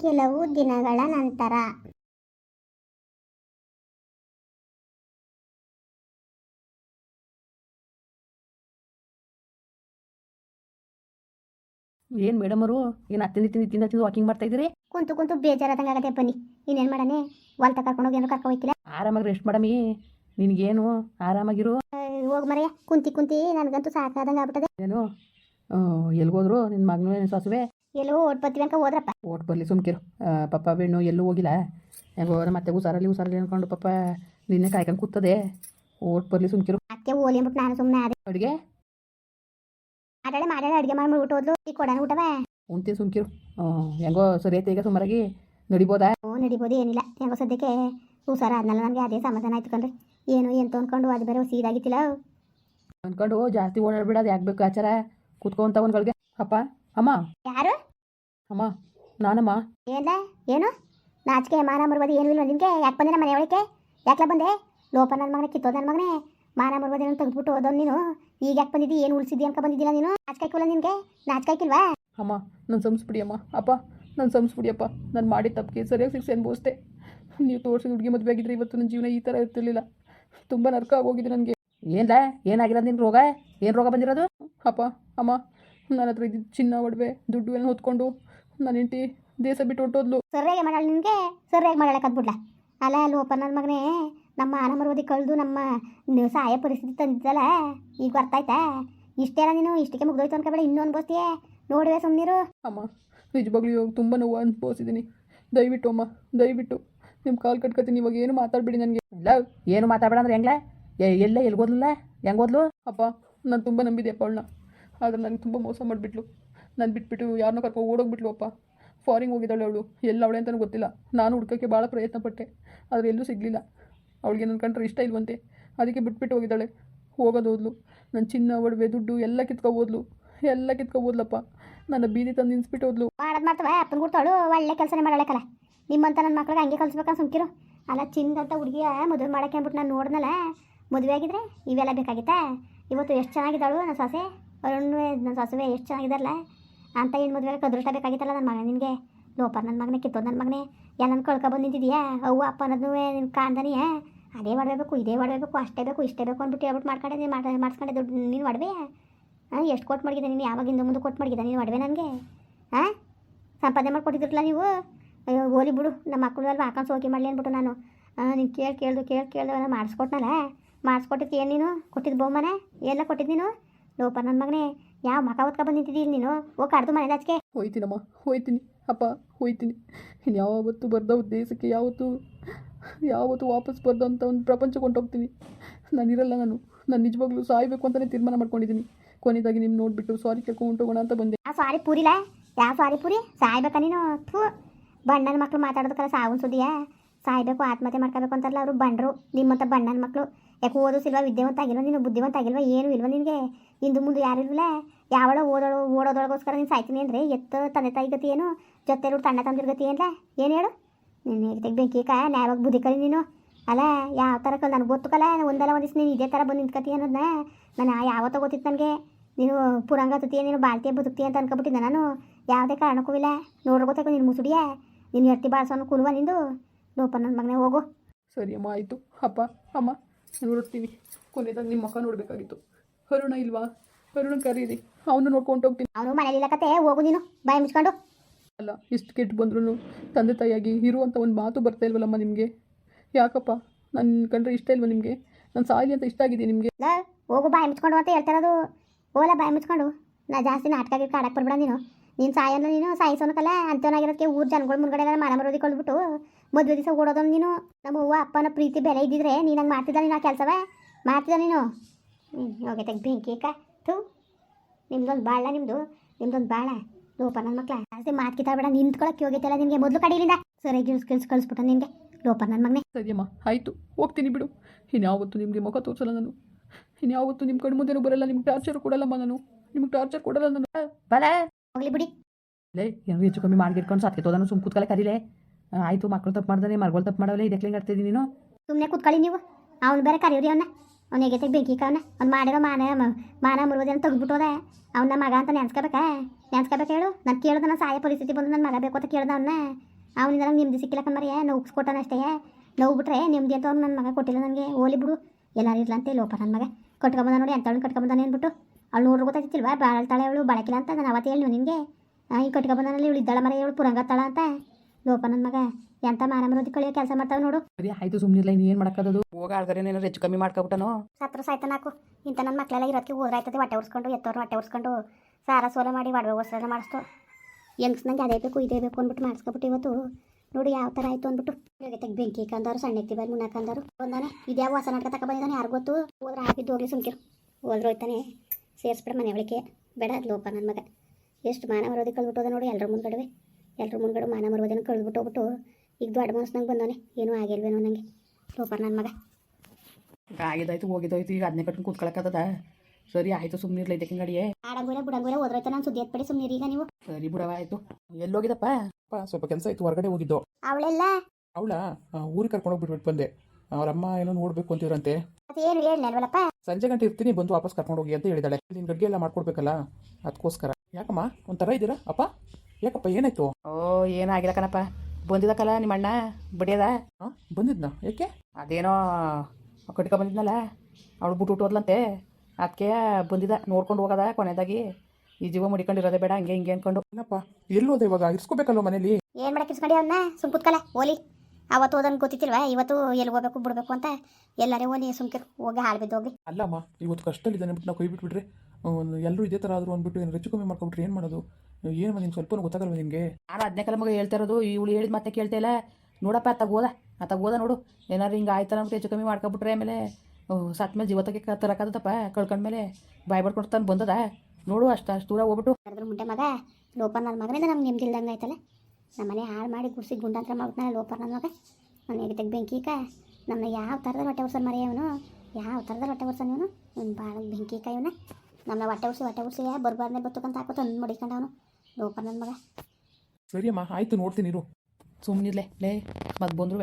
ಕೆಲವು ದಿನಗಳ ನಂತರ. ಏನ್ ಮೇಡಮರು ಏನು ಹತ್ತಿಂದ ತಿಂದು ತಿಂದ ತಿಂದು ವಾಕಿಂಗ್ ಮಾಡ್ತಾ ಇದ್ದೀರಿ? ಕುಂತು ಕುಂತು ಬೇಜಾರಾದಂಗೆ ಆಗತ್ತೆ ಬನ್ನಿ. ಇನ್ನೇನ್ ಮಾಡನೆ ಹೊಲ್ತ ಕರ್ಕೊಂಡೋಗಿ ಏನೋ ಕರ್ಕೊ ಹೋಯ್ತಿಲ್ಲ ಆರಾಮಾಗಿ ರೆಸ್ಟ್ ಮಾಡಮಿ ನಿನಗೇನು? ಆರಾಮಾಗಿರು? ಹೋಗಿ ಮರೆಯ ಕುಂತಿ ಕುಂತಿ ನನಗಂತೂ ಸಾಕಾದಂಗ ಆಗ್ಬಿಟ್ಟದೆ. ಏನು? ಎಲ್ಗೋದ್ರು? ನಿನ್ನ ಮಗನೂ ಏನು ಸೊಸವೆ? ಎಲ್ಲೋ ಓಟ್ ಬರ್ತೀವಿ ಅಂತ ಹೋದ್ರಪ್ಪ. ಓಟ್ ಬರ್ಲಿ ಸುಮ್ಕಿರು. ಪಪ್ಪ ಪಾಪ ಬೆಣ್ಣು ಎಲ್ಲೂ ಹೋಗಿಲ್ಲ. ಹೆಂಗೋ ಮತ್ತೆ ಹುಷಾರಲ್ಲಿ ಹುಷಾರಲ್ಲಿ ಅನ್ಕೊಂಡು ಪಪ್ಪ ನಿನ್ನೆ ಕಾಯ್ಕೊಂಡು ಕೂತದೆ. ಓಟ್ ಬರ್ಲಿ ಸುಮ್ಕಿರು. ಅದಕ್ಕೆ ಓಲಿ ಅಂದ್ಬಿಟ್ಟು ನಾನು ಸುಮ್ಮನೆ ಅದೇ ಅಡುಗೆ? ಆಟಾಳೆ ಮಾಡ್ಯಾಳ ಅಡುಗೆ ಮಾಡ್ಬಿಟ್ಟು ಹೋದ್ಲು. ಈ ಕೊಡೋಣ ಊಟವ? ಉಂತಿ ಸುಮ್ಕಿರು. ಹೆಂಗೋ ಸರಿ ಐತೆ ಈಗ ಸುಮಾರಾಗಿ. ನಡಿಬೋದಾ? ಓ ನಡಿಬೋದು ಏನಿಲ್ಲ. ಹೆಂಗೋ ಸದ್ಯಕ್ಕೆ ಹುಷಾರ ಆದ್ನಲ್ಲ ನನಗೆ ಅದೇ ಸಮಾಧಾನ ಆಯ್ತು ಕಣ್ರಿ. ಏನು ಎಂತ ಅನ್ಕೊಂಡು ಅದು ಬೇರೆ ಸೀದಾಗಿತ್ತಿಲ್ಲ. ಅಂದ್ಕೊಂಡು ಜಾಸ್ತಿ ಓಡಾಡ್ಬಿಡೋದು ಯಾಕೆ ಬೇಕು ಆಚಾರ? ಕೂತ್ಕೊಂತ ಒಂದ್ಗಳಿಗೆ ಅಪ್ಪ? ಅಮ್ಮ. ಯಾರು? ಅಮ್ಮ ನಾನಮ್ಮ. ಏನ ಏನು? ನಾಚಿಕೆ ಮಾನ ಮರ್ಬೋದು ಏನು ಇಲ್ಲ ನಿನಗೆ? ಯಾಕೆ ಬಂದೆ ನಮ್ಮ ಮನೆ ಒಳಕ್ಕೆ? ಯಾಕೆ ಬಂದೆ? ಲೋಪ ನನ್ನ ಮಗನೇ ಕಿತ್ತೋದ ನನ್ನ ಮಗನೇ. ಮಾನ ಮರ್ಬೋದು ಏನೋ ತೆಗೆದ್ಬಿಟ್ಟು ಹೋದವ್ ನೀನು. ಈಗ ಯಾಕೆ ಬಂದಿದ್ದಿ? ಏನು ಉಳಿಸಿದ್ದಿ ಅನ್ಕ ಬಂದಿದ್ದಿಲ್ಲ ನೀನು? ನಾಚಿಕಾಯ್ಕಿಲ್ಲ ನಿನಗೆ? ನಾಚಿಕಾಯ್ಕಿಲ್ವಾ ಅಮ್ಮ ನಾನು ಸಂಸ್ಬಿಡಿ ಅಮ್ಮ ಅಪ್ಪ ನಾನು ಸಂಸ್ಬಿಡಿಯಪ್ಪ. ನಾನು ಮಾಡಿದ ತಪ್ಪಿಗೆ ಸರಿಯಾಗಿ ಶಿಕ್ಷೆ ಅನ್ಭವಿಸ್ದೆ. ನೀವು ತೋರಿಸಿದ ಹುಡುಗಿ ಮದುವೆ ಆಗಿದ್ರೆ ಇವತ್ತು ನನ್ನ ಜೀವನ ಈ ಥರ ಇರ್ತಿರ್ಲಿಲ್ಲ. ತುಂಬ ನರ್ಕ ಆಗೋಗಿದೆ ನನಗೆ. ಏನ್ಲ? ಏನಾಗಿರೋದು ನಿನ್ನ ರೋಗ? ಏನು ರೋಗ ಬಂದಿರೋದು? ಅಪ್ಪ ಅಮ್ಮ ನನ್ನ ಹತ್ರ ಇದ್ದಿದ್ದು ಚಿನ್ನ ಒಡವೆ ದುಡ್ಡು ಎಲ್ಲ ಹೊತ್ಕೊಂಡು ನನ್ನ ಹೆಂಡತಿ ದೇಶ ಬಿಟ್ಟು ಹೊಟ್ಟೋದ್ಲು ಸರಿಯಾಗಿ ಮಾಡಾಳ ನಿನಗೆ? ಸರಿಯಾಗಿ ಮಾಡಲ್ಲ ಕದ್ಬಿಡ್ಲ. ಅಲ್ಲ ಲೋಪ ನನ್ನ ಮಗನೇ ನಮ್ಮ ಅನಮರ್ವದಿ ಮರ್ವದಿ ಕಳೆದು ನಮ್ಮ ಸಹಾಯ ಪರಿಸ್ಥಿತಿ ತಂದಿದ್ದಲ್ಲ ಈಗ ಬರ್ತಾಯ್ತಾ? ಇಷ್ಟೇನ ನೀನು ಇಷ್ಟಕ್ಕೆ ಮುಗ್ದೋಯ್ತು ಅನ್ಕೋಬೇಡ ಇನ್ನೂ ಅನ್ಬೋಸ್ತೀಯ ನೋಡುವೆ ಸುಮ್ಮನಿರು ಅಮ್ಮ ನಿಜವಾಗ್ಲೂ ಇವಾಗ ತುಂಬ ನೋವು ಅನ್ಬೋಸಿದ್ದೀನಿ ದಯವಿಟ್ಟು ಅಮ್ಮ ದಯವಿಟ್ಟು. ನಿಮ್ಮ ಕಾಲು ಕಟ್ಕೊತೀನಿ ಇವಾಗ ಏನು ಮಾತಾಡ್ಬೇಡಿ ನನಗೆ. ಇಲ್ಲ ಏನು ಮಾತಾಡಬೇಡ ಅಂದ್ರೆ ಹೆಂಗ್ಲ? ಎಲ್ಲ ಎಲ್ಗೋದ್ಲಲ್ಲ ಹೆಂಗೋದ್ಲು ಅಪ್ಪ ನಾನು ತುಂಬ ನಂಬಿದೆಯಪ್ಪ ಅವಳನ್ನ. ಆದರೆ ನನಗೆ ತುಂಬ ಮೋಸ ಮಾಡಿಬಿಟ್ಲು. ನಾನು ಬಿಟ್ಬಿಟ್ಟು ಯಾರನ್ನೋ ಕರ್ಕೊಂಡು ಓಡೋಗ್ಬಿಟ್ಲು ಅಪ್ಪ. ಫಾರಿಂಗ್ ಹೋಗಿದ್ದಾಳೆ ಅವಳು. ಎಲ್ಲ ಅವಳೆ ಅಂತಲೂ ಗೊತ್ತಿಲ್ಲ. ನಾನು ಹುಡ್ಕೋಕ್ಕೆ ಭಾಳ ಪ್ರಯತ್ನ ಪಟ್ಟೆ. ಆದರೆ ಎಲ್ಲೂ ಸಿಗಲಿಲ್ಲ. ಅವಳಿಗೆ ನನ್ನ ಕಂಡ್ರೆ ಇಷ್ಟ ಇಲ್ವಂತೆ. ಅದಕ್ಕೆ ಬಿಟ್ಬಿಟ್ಟು ಹೋಗಿದ್ದಾಳೆ. ಹೋಗೋದು ಹೋದ್ಲು. ನನ್ನ ಚಿನ್ನ, ಒಡವೆ, ದುಡ್ಡು ಎಲ್ಲ ಕಿತ್ಕೊ ಹೋದ್ಲು. ಎಲ್ಲ ಕಿತ್ಕೊ ಹೋದ್ಲಪ್ಪ. ನನ್ನ ಬೀದಿ ತಂದು ನಿನ್ಸ್ಬಿಟ್ಟು ಹೋದ್ಲು. ಮಾಡೋದು ಮಾಡ್ತವೆ ಅಪ್ಪನ ಕೊಡ್ತಾಳು ಒಳ್ಳೆ ಕೆಲಸನೇ ಮಾಡಳಕಲ್ಲ ನಿಮ್ಮಂತ ನನ್ನ ಮಕ್ಳಿಗೆ ಹಂಗೆ ಕಲ್ಸ್ಬೇಕಂತ ಸುಮ್ಕಿರು ಅಲ್ಲ ಚಿನ್ನದಂತ ಹುಡುಗಿಯ ಮದುವೆ ಮಾಡಕ್ಕೆ ಅಂದ್ಬಿಟ್ಟು ನಾನು ನೋಡ್ದಲ್ಲ ಮದುವೆ ಆಗಿದ್ರೆ ಇವೆಲ್ಲ ಬೇಕಾಗಿತ್ತಾ? ಇವತ್ತು ಎಷ್ಟು ಚೆನ್ನಾಗಿದ್ದಾಳು ನನ್ನ ಸೊಸೆ? ಅರುಣ್, ನನ್ನ ಸಾಸುವೆ ಎಷ್ಟು ಚೆನ್ನಾಗಿದ್ದಾರಲ್ಲ ಅಂತ ಏನು ಮದುವೆ ಅದೃಷ್ಟ ಬೇಕಾಗಿತ್ತಲ್ಲ ನನ್ನ ಮಗ ನಿನಗೆ ಲೋಪ ನನ್ನ ಮಗನೇ ಕಿತ್ತೋದು ನನ್ನ ಮಗನೇ. ಎಲ್ಲ ಕಳ್ಕೊಬಂದು ನಿಂತಿದ್ಯಾ? ಅವ್ವ, ಅಪ್ಪ ಅನ್ನೋದು ನಿನ್ನ ಕಾಂದನಿಯ ಅದೇ ಮಾಡಬೇಕು, ಇದೇ ಮಾಡಬೇಕು, ಅಷ್ಟೇ ಬೇಕು, ಇಷ್ಟೇ ಬೇಕು ಅಂದ್ಬಿಟ್ಟು ಹೇಳ್ಬಿಟ್ಟು ಮಾಡ್ಕೊಂಡೆ, ನೀನು ಮಾಡಿ, ಮಾಡಿಸ್ಕೊಂಡೆ ದುಡ್ಡು ನೀನು ಒಡವೆ. ಹಾಂ, ಎಷ್ಟು ಕೊಟ್ಟು ಮಾಡಿದ್ದೆ ನೀನು, ಯಾವಾಗಿಂದ ಮುಂದೆ ಕೊಟ್ಟು ಮಾಡಿದ್ದೆ ನೀನು ಒಡವೆ ನನಗೆ? ಹಾಂ, ಸಂಪಾದನೆ ಮಾಡ್ಕೊಟ್ಟಿದ್ರಲ್ಲ ನೀವು? ಅಯ್ಯೋ, ಹೋಲಿ ಬಿಡು ನಮ್ಮ ಮಕ್ಕಳು ಅಲ್ವಾ, ಹಾಕೊಂಡು ಸೋಕಿ ಮಾಡಲಿ ಅಂದ್ಬಿಟ್ಟು ನಾನು. ನೀನು ಕೇಳಿ, ಕೇಳ್ದು ಕೇಳಿ, ಕೇಳ್ದು ಮಾಡಿಸ್ಕೊಟ್ನಲ್ಲ? ಮಾಡಿಸ್ಕೊಟ್ಟಿದ್ದು ಏನು ನೀನು? ಕೊಟ್ಟಿದ್ದು ಬಹುಮಾನ? ಎಲ್ಲ ಕೊಟ್ಟಿದ್ದು ನೀನು? ಲೋಪ ನನ್ನ ಮಗನೇ ಯಾವ ಮಕ ಹೊತ್ಕೊ ಬಂದಿದ್ದೀನಿ ನೀನು? ಹೋಗಿ ಕಡ್ದು ಮನೆ ಆಚೆಗೆ ಹೋಯ್ತೀನಮ್ಮ ಹೋಯ್ತೀನಿ. ಅಪ್ಪ ಹೋಯ್ತೀನಿ. ಇನ್ನು ಯಾವತ್ತು ಬರ್ದ ಉದ್ದೇಶಕ್ಕೆ ಯಾವತ್ತು ಯಾವತ್ತು ವಾಪಸ್ ಬರ್ದು ಅಂತ ಒಂದು ಪ್ರಪಂಚಕ್ಕೆ ಹೊಂಟೋಗ್ತೀನಿ. ನಾನು ಇರಲ್ಲ ನಾನು. ನಾನು ನಿಜವಾಗ್ಲೂ ಸಾಯ್ಬೇಕು ಅಂತಲೇ ತೀರ್ಮಾನ ಮಾಡ್ಕೊಂಡಿದ್ದೀನಿ. ಕೊನೆಯದಾಗಿ ನಿಮ್ಮ ನೋಡಿಬಿಟ್ಟು ಸಾರಿ ಕೇಳ್ಕೊಂಡು ಹೋಗೋಣ ಅಂತ ಬಂದೆ. ಆ ಸಾರಿ ಪೂರಿಲ್ಲ ಯಾವ ಸಾರಿ ಪೂರಿ? ಸಾಯ್ಬೇಕಾ ನೀನು? ಥೂ. ಬಣ್ಣನ ಮಕ್ಕಳು ಮಾತಾಡೋದಕ್ಕಲ್ಲ ಸಾವನ್ ಸುದ್ದಿಯಾ ಸಾಯ್ಬೇಕು, ಆತ್ಮಹತ್ಯೆ ಮಾಡ್ಕೋಬೇಕು ಅಂತಾರಲ್ಲ ಅವರು ಬಂಡರು, ನಿಮ್ಮಂಥ ಬಣ್ಣನ ಮಕ್ಕಳು ಯಾಕೆ ಓದಿಸಿಲ್ವಾ ವಿದ್ಯಾವಂತ ಆಗಿಲ್ವ ನೀನು ಬುದ್ಧಿವಂತ ಆಗಿಲ್ವ ಏನು ಇಲ್ವ ನಿನಗೆ? ಇಂದು ಮುಂದೆ ಯಾರು ಇಲ್ವಲ್ಲ ಯಾವಳ ಓದೋಳು, ಓಡೋದೊಳಗೋಸ್ಕರ ನೀನು ಸಾಯ್ತೀನಿ ಅಂದರೆ ಎತ್ತ ತಂದೆ ತಾಯಿ ಗತಿ ಏನು? ಜೊತೆ ತಣ್ಣ ತಂದಿರ ಗತಿ ಏನಲ್ಲ ಏನು ಹೇಳು? ನೀನು ಹೇಗೆ ಬೆಂಕಿ ಕಾ ನ್ಯಾಯವಾಗಿ ಬುದ್ಧಿ ಕಲಿ ನೀನು. ಅಲ್ಲ ಯಾವ ಥರ ಕಲ್ ನನಗೆ ಗೊತ್ತು ಕಲ ಒಂದಲ್ಲ ಒಂದಿವ್ಸ ನೀನು ಇದೇ ಥರ ಬಂದು ನಿಂತ್ಕತಿ ಅನ್ನೋದನ್ನ ನಾನು ಯಾವತ್ತೋ ಗೊತ್ತಿತ್ತು ನನಗೆ. ನೀನು ಪುರಂಗ ತುತಿಯ, ನೀನು ಬಾಳ್ತಿಯ ಬದುಕ್ತಿ ಅಂತ ಅನ್ಕೊಬಿಟ್ಟಿದ್ದೆ ನಾನು. ಯಾವುದೇ ಕಾರಣಕ್ಕೂ ಇಲ್ಲ. ನೋಡ್ರಿ ಗೊತ್ತಾಗ ನೀನು ಮುಸುಡಿಯ. ನೀನು ಎರ್ತಿ ಬಾಳ್ಸೋನು ಕುಲ್ವ ನಿಂದು? ಲೋಪ ನನ್ನ ಮಗನೇ ಹೋಗು. ಸರಿ ಅಮ್ಮ ಆಯಿತು. ಅಪ್ಪ ಅಮ್ಮ ನೋಡ್ತೀವಿ ಕೊನೆದಾಗ ನಿಮ್ಮ ಮಗ ನೋಡಬೇಕಾಗಿತ್ತು. ಅರುಣ ಇಲ್ವಾ? ಅರುಣ ಕರೀರಿ ಅವನು ನೋಡ್ಕೊಂಡು ಹೋಗ್ತೀನಿ. ಅವನು ಮನೇಲಿ ಇಲ್ಲ ಕತೆ ಹೋಗು ನೀನು ಬಾಯಿ ಮುಚ್ಕೊಂಡು. ಅಲ್ಲ ಇಷ್ಟು ಕೆಟ್ಟು ಬಂದ್ರೂ ತಂದೆ ತಾಯಿಯಾಗಿ ಇರುವಂಥ ಒಂದು ಮಾತು ಬರ್ತಾ ಇಲ್ವಲ್ಲಮ್ಮ ನಿಮಗೆ? ಯಾಕಪ್ಪ? ನನ್ನ ಕಂಡ್ರೆ ಇಷ್ಟ ಇಲ್ವ ನಿಮಗೆ? ನಾನು ಸಾಯಿಲಿ ಅಂತ ಇಷ್ಟ ಆಗಿದೆ ನಿಮಗೆ? ಹೋಗು ಬಾಯಿ ಮುಚ್ಕೊಂಡು ಅಂತ ಹೇಳ್ತಿರೋದು ಓಲ ಬಾಯಿ ಮುಚ್ಕೊಂಡು. ನಾ ಜಾಸ್ತಿ ನಾಟಕ ಗಿಟ್ಕ ಆಡಕ್ಕೆ ಬರ್ಬೇಡ ನೀನು. ನೀನು ಸಾಯಲ್ಲ ನೀನು ಸಾಯಿಸೋನಕಲ್ಲ ಅಂಥವನಾಗಿರೋದಕ್ಕೆ ಊರು ಜನಗಳ ಮುಂದ್ಗಡೆ ಎಲ್ಲ ಮರ ಮರೋದಿ ಕೊಳ್ಬಿಟ್ಟು ಮದುವೆ ದಿವಸ ಓಡೋದನ್ನು ನೀನು? ನಮ್ಮ ಅವ್ವ ಅಪ್ಪನ ಪ್ರೀತಿ ಬೆಲೆ ಇದ್ದಿದ್ರೆ ನೀನು ಹಂಗೆ ಮಾಡ್ತಿದ್ದ ನೀನು ಆ ಕೆಲಸವ? ಮಾಡ್ತಿದ್ದ ನೀನು? ಹೋಗಿ ತೆಗ್ ಬೆಂಕಿ ಅಕ್ಕ ಥೂ. ನಿಮ್ದೊಂದು ಬಾಳ ನಿಮ್ಮದು ನಿಮ್ದೊಂದು ಬಾಳ ಲೋಪ ನನ್ನ ಮಕ್ಳ. ಜಾಸ್ತಿ ಮಾತು ಕಿತ್ತಾಬೇಡ ನಿಂತ್ಕೊಳಕ್ಕೆ ಹೋಗೈತಲ್ಲ ನಿನಗೆ. ಮೊದಲು ಕಡೆಯಿಂದ ಸರಿಯಾಗಿ ಗಿಲ್ಸ್ ಗಿಲ್ಸ್ ಕಳಿಸ್ಬಿಟ್ಟ ನಿನಗೆ. ಲೋಪ ನನ್ನ ಮಗನೇ. ಸರಿಯಮ್ಮ ಆಯಿತು. ಹೋಗ್ತೀನಿ ಬಿಡು. ಇನ್ಯಾವತ್ತು ನಿಮಗೆ ಮುಖ ತೋರಿಸಲ್ಲ ನಾನು. ಇನ್ಯಾವತ್ತು ನಿಮ್ಮ ಕಣ್ಣು ಮುಂದೆನೂ ಬರಲ್ಲ. ನಿಮ್ಗೆ ಟಾರ್ಚರ್ ಕೊಡಲ್ಲಮ್ಮ ನಾನು. ನಿಮ್ಗೆ ಟಾರ್ಚರ್ ಕೊಡಲ್ಲ ನಾನು. ಬಲ. ಹೋಗ್ಲಿ ಬಿಡಿ. ಲೇ ಏನು ಹೆಚ್ಚು ಕಮ್ಮಿ ಮಾಡ್ಗಿಟ್ಕೊಂಡು ತೋದನು ಸುಮ್ ಕೂತ್ಕಲೆ ಕರೀಲೆ. ಆಯಿತು ಮಕ್ಕಳು ತಪ್ಪು ಮಾಡ್ದಾನೆ ಮರ್ಗಳು ತಪ್ಪು ಮಾಡವಲ್ಲ, ಇದಕ್ಕೆ ಹೆಂಗೆ ನೀನು? ಸುಮ್ಮನೆ ಕೂತ್ಕೊಳ್ಳಿ ನೀವು. ಅವ್ನು ಬೇರೆ ಕರೆಯೋರಿ ಅವನ್ನ ಅವ್ನ ಹೇಗೆ ಬೆಂಕಿ ಅವನ ಅವ್ನು ಮಾಡಿರೋ ಮಾನ ಮಾನ ಮುರುವುದೇನು ತೆಗ್ದ್ಬಿಟ್ಟೋದ. ಅವ್ನ ಮಗ ಅಂತ ನೆನ್ಸ್ಕೋಬೇಕಾ? ನೆನ್ಸ್ಕೋಬೇಕು ಹೇಳು? ನಾನು ಕೇಳ್ದೆ ನಾನು ಸಾಯ ಪರಿಸ್ಥಿತಿ ಬಂದು ನನ್ನ ಮಗ ಬೇಕು ಅಂತ ಕೇಳ್ದ ಅವನ್ನ ಅವನಿಂದ ನಂಗೆ ನೆಮ್ಮದಿ ಸಿಕ್ಕಿಲ್ಲ ಕಣ್ಮರಿಯ ನೋವು ಕೊಟ್ಟಾನ ಅಷ್ಟೇ. ನೋವು ಬಿಟ್ರೆ ಅಂತ ಅವ್ನು ನನ್ನ ಮಗ ಕೊಟ್ಟಿಲ್ಲ ನನಗೆ. ಓಲಿ ಬಿಡು. ಎಲ್ಲಾರು ಇರ್ಲಂತೆ ಲೋಪ ನನ್ನ ಮಗ. ಕಟ್ಕೊಂಬಂದ ನೋಡಿ ಎಂತವಳು ಕಟ್ಕೊಂಬಂದಾನೆ ಅಂದ್ಬಿಟ್ಟು. ಅವಳು ನೋಡ್ರು ಗೊತ್ತಾಗ್ತಿಲ್ವಾ ಬಾಳ್ತಾಳೆ ಅವಳು, ಬಳಕಿಲ್ಲ ಅಂತ, ನಾನು ಅವತ್ತು ಹೇಳಿ ನಿಮಗೆ ಈ ಕಟ್ಕೊಂಬಂದಾನಲ್ಲಿ ಇವಳು ಇದ್ದಾಳ ಮರ ಇವಳು ಪುರಂಗತ್ತಾಳ ಅಂತ. ಲೋಪ ನನ್ನ ಮಗ ಎಂತ ಮಾನ ಮರೋದಿ ಕಳಿಯೋ ಕೆಲಸ ಮಾಡ್ತಾವ ನೋಡು. ಅದೇ ಆಯಿತು ಸುಮ್ಮನಿಲ್ಲ ಏನು ಮಾಡೋಕ್ಕದು ಹೋಗ ಆಳ್ಗರೆ ಹೆಚ್ಚು ಕಮ್ಮಿ ಮಾಡ್ಕೊಬಿಟ್ಟನು? ಸತ್ರ ಸಾಯ್ತ ನಾಕು ಇಂಥ ನನ್ನ ಮಕ್ಕಳೆಲ್ಲ ಇರೋದಕ್ಕೆ ಹೋದ್ರಾಯ್ತದೆ ಹೊಟ್ಟೆ ಉರ್ಸ್ಕೊಂಡು ಎತ್ತೋರು ಹೊಟ್ಟೆ ಉರ್ಸ್ಕೊಂಡು ಸಾರ ಸೋಲ ಮಾಡಿ ಒಡವೆ ಹೊಸಲ ಮಾಡಿಸ್ತು. ಹೆಂಗ್ಸ್ ನಂಗೆ ಅದೇ ಬೇಕು ಇದೇ ಬೇಕು ಅಂದ್ಬಿಟ್ಟು ಮಾಡಿಸ್ಕೊಬಿಟ್ಟು ಇವತ್ತು. ನೋಡಿ ಯಾವ ಥರ ಆಯಿತು ಅಂದ್ಬಿಟ್ಟು. ತೆಗ್ ಬೆಂಕಿ ಕಂದವರು ಸಣ್ಣ ಎತ್ತಿ ಬಾರಿ ಮುನ್ನಕಂದವರು ಬಂದಾನೆ. ಇದ್ಯಾವ ಹೊಸ ನಾಟಕ ತಕ ಬಂದಿದ್ದಾನೆ ಯಾರು ಗೊತ್ತು? ಹೋದ್ರೆ ಹಾಕಿದ್ದು ಹೋಗ್ಲಿ ಸುಮ್ಕಿರು. ಹೋದ್ರೆ ಹೋಯ್ತಾನೆ. ಸೇರಿಸ್ಬಿಡ ಮನೆ ಒಳಗೆ ಬೇಡ ಲೋಪ ನನ್ನ ಮಗ. ಎಷ್ಟು ಮಾನವರೋದಿ ಮರೋದಿ ನೋಡು ನೋಡಿ ಎಲ್ಲರ ಮುಂದ್ಗಡೆ ಎಲ್ಲರ ಮುಂದ್ಗಡೆ ಮಾನ ಮರೋದಿನ ಕಳ್ಬಿಟ್ಟು ಹೋಗ್ಬಿಟ್ಟು ಈಗ ದೊಡ್ಡ ಮನಸ್ಸಿನಂಗೆ ಬಂದವನೆ. ಏನೂ ಆಗಿಲ್ವೇನೋ ನನಗೆ ಲೋಪ ನನ್ನ ಮಗ. ಆಗಿದ್ದಾಯ್ತು ಹೋಗಿದ್ದಾಯ್ತು ಈಗ ಅದನ್ನೇ ಕಟ್ಕೊಂಡು ಕೂತ್ಕೊಳಕ್ಕದ ಸರಿ ಆಯಿತು ಸುಮ್ಮನೆ ಇರ್ಲೈತೆ ಗಡಿಯೇ. ಆಡಂಗುರೆ ಬುಡಂಗುರೆ ಹೋದ್ರೈತೆ ನಾನು ಸುದ್ದಿ ಎತ್ಪಡಿ ಸುಮ್ಮನೆ ಈಗ ನೀವು. ಸರಿ ಬಿಡವ ಆಯಿತು. ಎಲ್ಲೋಗಿದಪ್ಪ? ಅಪ್ಪ ಸ್ವಲ್ಪ ಕೆಲಸ ಇತ್ತು ಹೊರಗಡೆ ಹೋಗಿದ್ದು. ಅವಳೆಲ್ಲ? ಅವಳ ಊರಿಗೆ ಕರ್ಕೊಂಡು ಹೋಗ್ಬಿಟ್ಬಿಟ್ಟು ಬಂದೆ. ಅವರಮ್ಮ ಅಮ್ಮ ಏನೋ ನೋಡ್ಬೇಕು ಅಂತಿವ್ರಂತೆ. ಏನು ಹೇಳಲ್ವಲ್ಲಪ್ಪ? ಸಂಜೆ ಗಂಟೆ ಇರ್ತೀನಿ ಬಂದು ವಾಪಸ್ ಕರ್ಕೊಂಡು ಹೋಗಿ ಅಂತ ಹೇಳಿದಾಳೆ. ನಿನ್ನ ಗಡ್ಗೆ ಎಲ್ಲ ಮಾಡ್ಕೊಡ್ಬೇಕಲ್ಲ? ಅದಕ್ಕೋಸ್ಕರ. ಯಾಕಮ್ಮ ಒಂಥರ ಇದ್ದೀರಾ ಅಪ್ಪ? ಯಾಕಪ್ಪ ಏನಾಯ್ತು? ಓ ಏನಾಗಿಲ್ಲ ಕಣಪ್ಪ. ಬಂದಿದ್ದಕ್ಕಲ್ಲ ನಿಮ್ಮ ಅಣ್ಣ ಬಡಿಯದ? ಹಾಂ ಬಂದಿದ್ನಾ? ಯಾಕೆ? ಅದೇನೋ ಕಟ್ಕೊ ಬಂದಿದ್ನಲ್ಲ ಅವಳು ಬಿಟ್ಟು ಹೋದ್ಲಂತೆ. ಅದಕ್ಕೆ ಬಂದಿದ್ದ. ನೋಡ್ಕೊಂಡು ಹೋಗದ ಕೊನೆದಾಗಿ. ಈ ಜೀವ ಮುಡಿಕೊಂಡಿರೋದೇ ಬೇಡ ಹಂಗೆ ಹಿಂಗೆ ಅನ್ಕೊಂಡು. ಏನಪ್ಪ ಎಲ್ಲೋದೆ ಇವಾಗ? ಇರ್ಸ್ಕೋಬೇಕಲ್ವ ಮನೇಲಿ? ಏನು ಮಾಡಕ್ಕೆ ಇಸ್ಕೊಂಡಿ ಅವನ್ನ ಸುಮ್ ಕುತ್ಕಲ್ಲ ಓಲಿ. ಅವತ್ತು ಹೋದನ್ ಗೊತ್ತಿತ್ತಿಲ್ವಾ? ಇವತ್ತು ಎಲ್ಲಿ ಹೋಗ್ಬೇಕು ಬಿಡ್ಬೇಕು ಅಂತ. ಎಲ್ಲರೇ ಓಲಿ ಸುಮ್ಕಿರ್ ಹೋಗಿ ಹಾಳು ಬಿದ್ದು ಹೋಗಿ ಅಲ್ಲಮ್ಮ ಇವತ್ತು ಕಷ್ಟದಲ್ಲಿದ್ದಾನೆ ಬಿಟ್ಟು ನಾವು ಕೈ ಬಿಟ್ಬಿಟ್ರೆ ಎಲ್ಲರೂ ಇದೇ ಥರ ಆದರೂ ಅಂದ್ಬಿಟ್ಟು ಏನು ಹೆಚ್ಚು ಕಮ್ಮಿ ಮಾಡ್ಕೊಬಿಟ್ರೆ ಏನು ಮಾಡೋದು? ಏನು ನಿಮ್ಗೆ ಸ್ವಲ್ಪ ಗೊತ್ತಾಗಲ್ವ ನಿಮಗೆ ನಾನು ಅದನ್ನೇ ಕಲ ಮಗ ಹೇಳ್ತಾ ಇರೋದು ಇವಳು ಹೇಳಿದ ಮತ್ತೆ ಕೇಳ್ತಾ ಇಲ್ಲ. ನೋಡಪ್ಪ ತಗೋದ ಹೋದ ತಗೋದ ಹೋದ ನೋಡು. ಏನಾರು ಹಿಂಗೆ ಆಯ್ತಾರ ಅಂತ ಹೆಚ್ಚು ಕಮ್ಮಿ ಮಾಡ್ಕೊಬಿಟ್ರೆ ಆಮೇಲೆ ಸತ್ ಮೇಲೆ ಜೀವತಕ್ಕೆ ಕಳ್ಕೊಂಡ ಕಳ್ಕೊಂಡ್ಮೇಲೆ ಬಾಯ್ ಬಡ್ಕೊಂಡು ತಾನು ಬಂದದ. ನೋಡು ಅಷ್ಟು ಅಷ್ಟು ದೂರ ಹೋಗ್ಬಿಟ್ಟು. ಕರೆದ್ರ ಮುಂಡೆ ಮಗ ಲೋಪರ್ ನನ್ನ ಮಗನಿಂದ ನಮ್ಗೆ ನಿಮ್ಗೆ ಇಲ್ದಂಗೆ ಆಯ್ತಲ್ಲ? ನಮ್ಮ ಮನೆ ಹಾಳು ಮಾಡಿ ಗುಡ್ಸಿ ಗುಂಡಾಂತರ ಮಾಡ್ತಾನೆ ಲೋಪರ್ ನನ್ನ ಮಗ? ನಾನು ಹೇಗೆ ತೆಗ್ ಬೆಂಕಿ ಕ ನನ್ನ ಯಾವ ಥರದ ಹೊಟ್ಟೆ ಉರ್ಸನ್ ಮರಿ ಇವನು? ಯಾವ ಥರದ ಹೊಟ್ಟೆ ಉರ್ಸನ್ ಇವನು? ಇವ್ನು ಭಾಳ ಬೆಂಕಿ ಕ ಇವನ. ನಮ್ಮ ಹೊಟ್ಟೆ ಉರ್ಸಿ ಹೊಟ್ಟೆ ಉರ್ಸಿ ಬರ್ತಕ್ಕಂತ ಬತ್ತುಕಂತ ಹಾಕೋ ತಂದು ಮಡಿಕೊಂಡವನು ಲೋಪರ್ ನನ್ನ ಮಗ. ಸರಿ ಅಮ್ಮ ಆಯಿತು ನೋಡ್ತೀನಿ ಇರು. ಸುಮ್ಮನಿರ್ಲೆ ಲೇ ಮತ್ತೆ ಬಂದ್ರು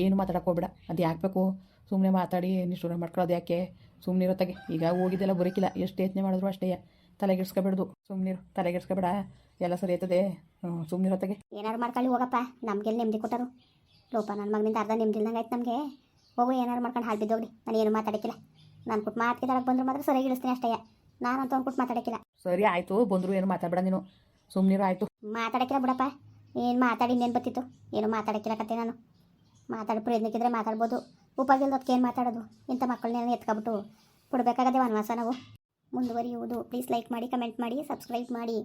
ಏನು ಮಾತಾಡಕ್ ಹೋಗ್ಬೇಡ ಅದು ಯಾಕೆ ಬೇಕು ಸುಮ್ಮನೆ ಮಾತಾಡಿ ನಿಷ್ಠೂರ ಮಾಡ್ಕೊಳ್ಳೋದು ಯಾಕೆ? ಸುಮ್ಮನಿರತ್ತಾಗೆ ಈಗ ಹೋಗಿದ್ದೆಲ್ಲ ಬರೋಕಿಲ್ಲ ಎಷ್ಟು ಯತ್ನೆ ಮಾಡಿದ್ರು ಅಷ್ಟೇ ತಲೆಗೆಡ್ಸ್ಕೊಬೇಡ್ದು. ಸುಮ್ಮನಿರು ತಲೆಗೆಡ್ಸ್ಕೊಬೇಡ ಎಲ್ಲ ಸರಿ ಆಯ್ತದೆ. ಸುಮ್ಮನಿರತ್ತಾಗೆ ಏನಾರು ಮಾಡ್ಕೊಳ್ಳಿ ಹೋಗಪ್ಪ ನಮಗೆಲ್ಲಿ ನೆಮ್ಮದಿ ಕೊಟ್ಟರು. ಲೋಪ ನನ್ನ ಮಗನಿಂದ ಅರ್ಧ ನೆಮ್ಮದಿ ಇಲ್ದಂಗೆ ಆಯ್ತು ನಮಗೆ. ಹೋಗು ಏನಾರು ಮಾಡ್ಕೊಂಡು ಹಾಳು ಬಿದ್ದೋಗ್ಲಿ ನಾನು ಏನು ಮಾತಾಡಕ್ಕಿಲ್ಲ. ನಾನು ಕೊಟ್ಟು ಮಾತಿಗೆ ತರಕ್ಕೆ ಬಂದ್ರು ಮಾತ್ರ ಸರಿಯಾಗಿ ಇಳಿಸ್ತೀನಿ ಅಷ್ಟೇ. ನಾನು ಅಂತ ಕೊಟ್ಟು ಮಾತಾಡಕ್ಕಿಲ್ಲ. ಸರಿ ಆಯಿತು ಬಂದರು ಏನು ಮಾತಾಡಬೇಡ ನೀನು. ಸುಮ್ಮನಿರು ಆಯಿತು. ಮಾತಾಡಕ್ಕಿಲ್ಲ ಬಿಡಪ್ಪ. ಏನು ಮಾತಾಡಿ ಇನ್ನೇನು ಬತ್ತಿತ್ತು? ಏನು ಮಾತಾಡಕ್ಕಿಲ್ಲ ಕತೆ ನಾನು. ಮಾತಾಡೋ ಪ್ರಯತ್ನಕ್ಕಿದ್ರೆ ಮಾತಾಡ್ಬೋದು. ಉಪಗಿಲ್ದಕ್ಕೆ ಏನು ಮಾತಾಡೋದು? ಇಂಥ ಮಕ್ಕಳನ್ನೇನು ಎತ್ಕೊಬಿಟ್ಟು ಕೊಡಬೇಕಾಗದೆ ವನವಾಸ ನಾವು. ಮುಂದುವರಿಯುವುದು. ಪ್ಲೀಸ್ ಲೈಕ್ ಮಾಡಿ ಕಮೆಂಟ್ ಮಾಡಿ ಸಬ್ಸ್ಕ್ರೈಬ್ ಮಾಡಿ.